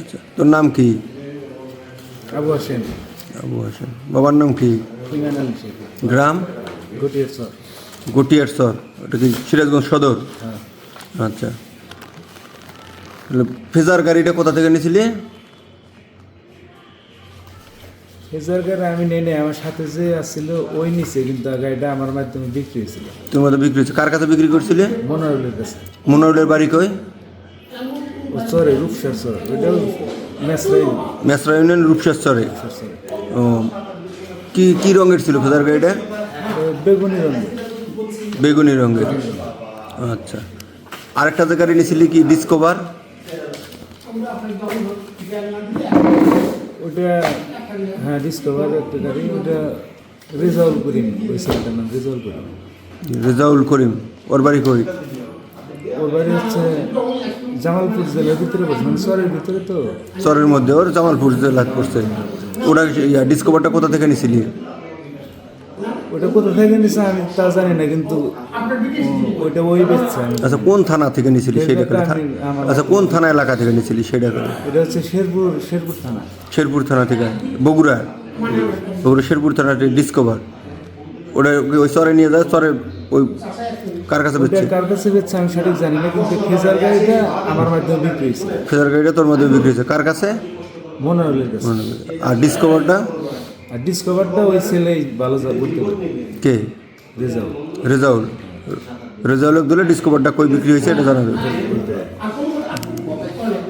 আচ্ছা তোর নাম কি? আবু হাসেন। আবু হাসান। বাবার নাম কি? গ্রাম? গটিয়ার স্যার গটিয়ার সর। ওটা কি সিরাজগঞ্জ সদর? হ্যাঁ। আচ্ছা। ফেজার গাড়িটা কোথা থেকে নিয়েছিলি এই জায়গায় আমি নেই নেই আমার সাথে যে আসছিল ওই নিচে কিন্তু গাড়িটা আমার মাধ্যমে বিক্রি হয়েছিল। তোমার মধ্যে বিক্রি হয়েছে। কার কাছে বিক্রি করছিলে? মনোরলের কাছে। মনোহরের বাড়ি কই? চরে রূপসার চর। ওইটাও মেসরাই মেসরা ইউনিয়ন রূপসার চরে। ও কি কি রঙের ছিল ফেজার গাড়িটা? বেগুনি রঙের। বেগুনি রঙের। আচ্ছা। আরেকটা যে গাড়ি নিয়েছিলি কি ডিসকভার ওটা হ্যাঁ ডিসকভার একটা গাড়ি ওটা রেজাউল করিম ওই ছেলেটার নাম রেজাউল করিম রেজাউল করিম ওর বাড়ি কই? ওর বাড়ি হচ্ছে জামালপুর জেলার ভিতরে মানে শহরের ভিতরে তো। চরের মধ্যে ওর জামালপুর জেলা পড়ছে। ওরা ইয়া ডিসকভারটা কোথা থেকে নিয়েছিলি ওটা কোথা থেকে নিছে আমি তা জানি না কিন্তু ওইটা ওই বেচছে আচ্ছা কোন থানা থেকে নিয়েছিলি সেটা করে আচ্ছা কোন থানা এলাকা থেকে নিয়েছিলি সেটা করে এটা হচ্ছে শেরপুর শেরপুর থানা। শেরপুর থানা থেকে বগুড়া। বগুড়া শেরপুর থানা ডিসকভার ওটা ওই চরে নিয়ে যায় চরে ওই কার কাছে বেচছে? কার কাছে বেচছে আমি সঠিক জানি না কিন্তু খেজার গাড়িটা আমার মাধ্যমে বিক্রি হয়েছে। ফেজার গাড়িটা তোর মাধ্যমে বিক্রি হয়েছে। কার কাছে? মনোরলের কাছে। আর ডিসকভারটা আর ডিসকভারটা ওই ছেলেই ভালো যা বলতে কে? রেজাউল। রেজাউল। রেজাউল দিলে ডিসকভারটা কই বিক্রি হয়েছে এটা জানা যাবে।